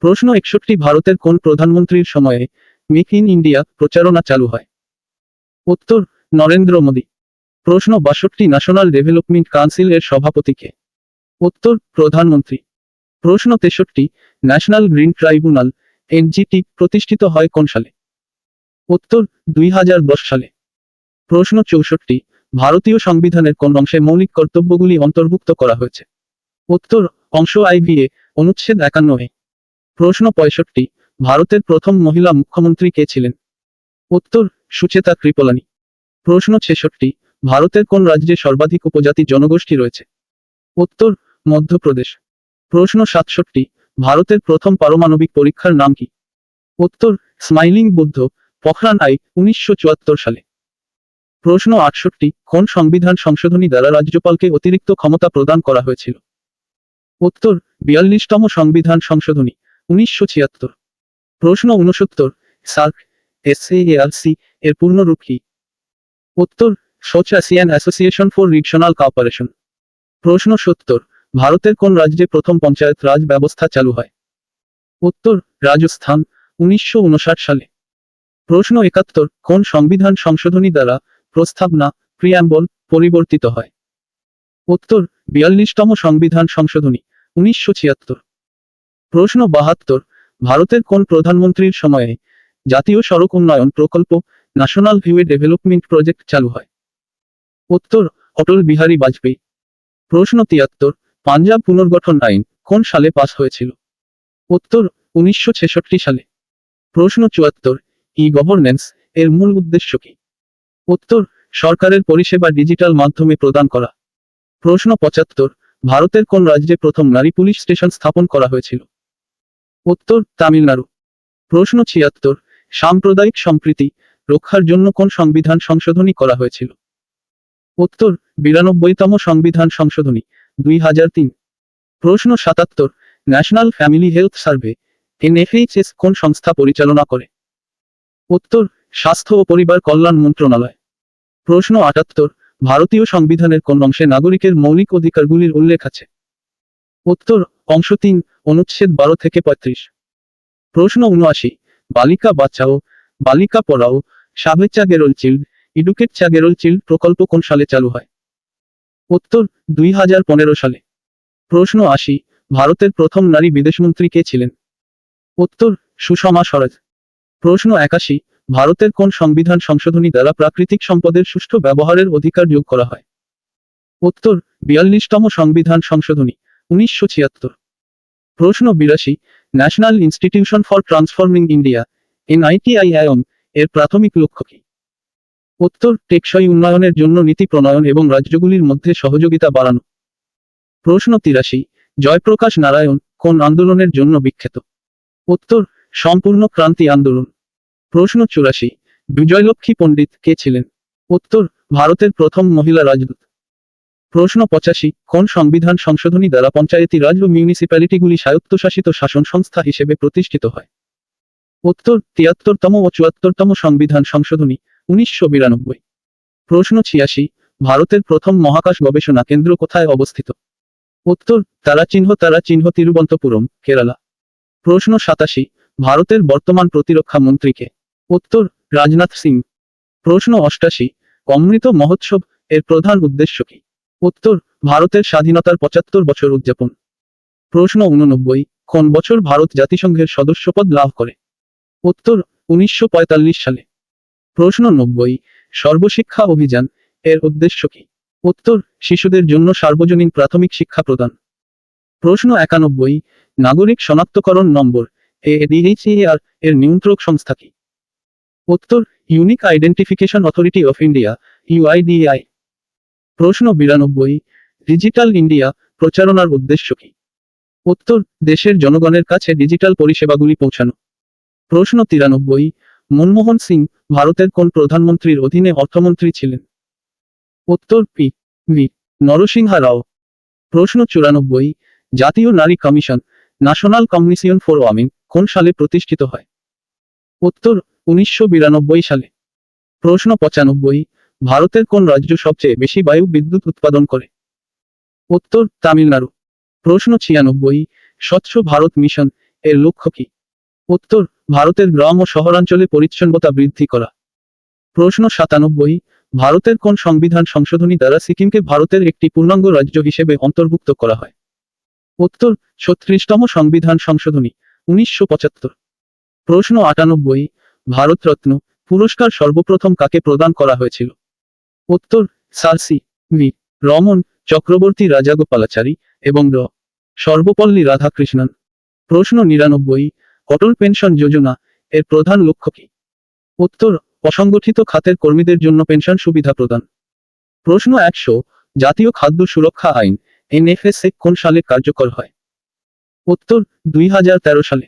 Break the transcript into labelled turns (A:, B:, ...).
A: প্রশ্ন একষট্টি, ভারতের কোন প্রধানমন্ত্রীর সময়ে মেক ইন ইন্ডিয়া প্রচারণা চালু হয়? উত্তর, নরেন্দ্র মোদী। প্রশ্ন বাষট্টি, ন্যাশনাল ডেভেলপমেন্ট কাউন্সিল এর সভাপতিকে উত্তর, প্রধানমন্ত্রী। প্রশ্ন তেষট্টি, ন্যাশনাল গ্রিন ট্রাইব্যুনাল, এনজিটি, প্রতিষ্ঠিত হয় কোন সালে? উত্তর, দুই হাজার দশ সালে। প্রশ্ন চৌষট্টি, ভারতীয় সংবিধানের কোন অংশে মৌলিক কর্তব্যগুলি অন্তর্ভুক্ত করা হয়েছে? উত্তর, অংশ আইভিএ অনুচ্ছেদ একান্ন এ। প্রশ্ন পঁয়ষট্টি, ভারতের প্রথম মহিলা মুখ্যমন্ত্রী কে ছিলেন? উত্তর, সুচেতা কৃপলানি প্রশ্ন ছেষট্টি, ভারতের কোন রাজ্যে সর্বাধিক উপজাতি জনগোষ্ঠী রয়েছে? উত্তর, মধ্যপ্রদেশ। প্রশ্ন সাতষট্টি, ভারতের প্রথম পারমাণবিক পরীক্ষার নাম কি? উত্তর, স্মাইলিং বুদ্ধ, পখরান আই, উনিশশো চুয়াত্তর সালে। প্রশ্ন আটষট্টি, কোন সংবিধান সংশোধনী দ্বারা রাজ্যপালকে অতিরিক্ত ক্ষমতা প্রদান করা হয়েছিল? উত্তর, বিয়াল্লিশতম সংবিধান সংশোধনী উনিশশো ছিয়াত্তর। প্রশ্ন উনসত্তর সার্ক এসএআরসি এর পূর্ণরূপ কি? উত্তর south Asian association for regional cooperation প্রশ্ন সত্তর, ভারতের কোন রাজ্যে প্রথম পঞ্চায়েত রাজ ব্যবস্থা চালু হয়? উত্তর, রাজস্থান, উনিশশো উনষাট সালে। প্রশ্ন একাত্তর, কোন সংবিধান সংশোধনী দ্বারা প্রস্তাবনা প্রিয়াম্বল পরিবর্তিত হয়? উত্তর, বিয়াল্লিশতম সংবিধান সংশোধনী, উনিশশো ছিয়াত্তর। প্রশ্ন বাহাত্তর, ভারতের কোন প্রধানমন্ত্রীর সময়ে জাতীয় সড়ক উন্নয়ন প্রকল্প ন্যাশনাল হিউয়ে ডেভেলপমেন্ট প্রজেক্ট চালু হয়? উত্তর, অটল বিহারী বাজপেয়ী। প্রশ্ন তিয়াত্তর, পাঞ্জাব পুনর্গঠন আইন কোন সালে পাস হয়েছিল? উত্তর, উনিশশো ছেষট্টি সালে। প্রশ্ন চুয়াত্তর ই গভর্নেন্স এর মূল উদ্দেশ্য কি? উত্তর, সরকারের পরিষেবা ডিজিটাল মাধ্যমে প্রদান করা। প্রশ্ন পঁচাত্তর, ভারতের কোন রাজ্যে প্রথম নারী পুলিশ স্টেশন স্থাপন করা হয়েছিল? উত্তর, তামিলনাড়ু। প্রশ্ন ছিয়াত্তর, সাম্প্রদায়িক সম্প্রীতি রক্ষার জন্য কোন সংবিধান সংশোধনী করা হয়েছিল? উত্তর, বিরানব্বইতম সংবিধান সংশোধনী, দুই হাজার তিন। প্রশ্ন সাতাত্তর, national family health survey, NFHS কোন সংস্থা পরিচালনা করে? উত্তর, স্বাস্থ্য ও পরিবার কল্যাণ মন্ত্রণালয়। প্রশ্ন আটাত্তর, ভারতীয় সংবিধানের কোন অংশে নাগরিকের মৌলিক অধিকারগুলির উল্লেখ আছে? উত্তর, অংশ তিন, অনুচ্ছেদ বারো থেকে পঁয়ত্রিশ। প্রশ্ন উনআশি, বালিকা বাঁচাও বালিকা পড়াও সাবেচা গেরল চিল্ড ইডুকেট চা গেরল চিল্ড প্রকল্প কোন সালে চালু হয়? উত্তর, দুই হাজার পনেরো সালে। প্রশ্ন আশি, ভারতের প্রথম নারী বিদেশমন্ত্রী কে ছিলেন? উত্তর, সুষমা স্বরাজ। প্রশ্ন একাশি, ভারতের কোন সংবিধান সংশোধনী দ্বারা প্রাকৃতিক সম্পদের সুষ্ঠু ব্যবহারের অধিকার যোগ করা হয়? উত্তর, বিয়াল্লিশতম সংবিধান সংশোধনী। উনিশশো ছিয়াত্তর। প্রশ্ন বিরাশি national institution for transforming India NITIIM এর প্রাথমিক লক্ষ্য কি? উত্তর, টেকসই উন্নয়নের জন্য নীতি প্রণয়ন এবং রাজ্যগুলির মধ্যে সহযোগিতা বাড়ানো। প্রশ্ন তিরাশি, জয়প্রকাশ নারায়ণ, কোন আন্দোলনের জন্য বিখ্যাত? উত্তর, সম্পূর্ণ ক্রান্তি আন্দোলন। প্রশ্ন চুরাশি, বিজয়লক্ষ্মী পণ্ডিত কে ছিলেন? উত্তর, ভারতের প্রথম মহিলা রাজদূত। প্রশ্ন পঁচাশি, কোন সংবিধান সংশোধনী দ্বারা পঞ্চায়েতি রাজ ও মিউনিসিপ্যালিটিগুলি স্বায়ত্তশাসিত শাসন সংস্থা হিসেবে প্রতিষ্ঠিত হয়? উত্তর, তিয়াত্তরতম ও চুয়াত্তরতম সংবিধান সংশোধনী, উনিশশো বিরানব্বই। প্রশ্ন ছিয়াশি, ভারতের প্রথম মহাকাশ গবেষণা কেন্দ্র কোথায় অবস্থিত? উত্তর তারা চিহ্ন তারা চিহ্ন তিরুবন্তপুরম কেরালা। প্রশ্ন সাতাশি, ভারতের বর্তমান প্রতিরক্ষা মন্ত্রীকে উত্তর, রাজনাথ সিং। প্রশ্ন অষ্টাশি, অমৃত মহোৎসব, এর প্রধান উদ্দেশ্য কি? উত্তর, ভারতের স্বাধীনতার পঁচাত্তর বছর উদযাপন। প্রশ্ন উননব্বই, কোন বছর ভারত জাতিসংঘের সদস্যপদ লাভ করে? উত্তর, উনিশশো পঁয়তাল্লিশ সালে। প্রশ্ন নব্বই, সর্বশিক্ষা অভিযান এর উদ্দেশ্য কি? উত্তর, শিশুদের জন্য সার্বজনীন প্রাথমিক শিক্ষা প্রদান। প্রশ্ন একানব্বই, নাগরিক শনাক্তকরণ নম্বর এডিএইচএআর এর নিয়ন্ত্রক সংস্থা কি? উত্তর, unique identification authority of India UIDI প্রশ্ন বিরানব্বই, ডিজিটাল ইন্ডিয়া প্রচারণার উদ্দেশ্য কি? উত্তর, দেশের জনগণের কাছে ডিজিটাল পরিষেবাগুলি পৌঁছানো। প্রশ্ন তিরানব্বই, মনমোহন সিং ভারতের কোন প্রধানমন্ত্রীর অধীনে অর্থমন্ত্রী ছিলেন? উত্তর, পি, ভি, নরসিংহা রাও। প্রশ্ন চুরানব্বই, জাতীয় নারী commission, national commission for women, কোন সালে প্রতিষ্ঠিত হয়? উত্তর, উনিশশো বিরানব্বই সালে। প্রশ্ন পঁচানব্বই ভারতের কোন রাজ্য সবচেয়ে বেশি বায়ু বিদ্যুৎ উৎপাদন করে? উত্তর, তামিলনাড়ু। প্রশ্ন ছিয়ানব্বই, স্বচ্ছ ভারত মিশন এর লক্ষ্য কি? উত্তর, ভারতের গ্রাম ও শহরাঞ্চলে পরিচ্ছন্নতা বৃদ্ধি করা। প্রশ্ন সাতানব্বই, ভারতের কোন সংবিধান সংশোধনী দ্বারা সিকিমকে ভারতের একটি পূর্ণাঙ্গ রাজ্য হিসেবে অন্তর্ভুক্ত করা হয়? উত্তর, ছত্রিশতম সংবিধান সংশোধনী, উনিশশো পঁচাত্তর। প্রশ্ন আটানব্বই ভারতরত্ন পুরস্কার সর্বপ্রথম কাকে প্রদান করা হয়েছিল? উত্তর sir C V Raman Chakravarti Rajagopalachari এবং র, সর্বপল্লী রাধাকৃষ্ণন। প্রশ্ন নিরানব্বই, অটল পেনশন যোজনা এর প্রধান লক্ষ্য কি? উত্তর, অসংগঠিত খাতের কর্মীদের জন্য পেনশন সুবিধা প্রদান। প্রশ্ন একশো, জাতীয় খাদ্য সুরক্ষা আইন, এনএফএসএ কোন সালে কার্যকর হয়? উত্তর, দুই হাজার তেরো সালে।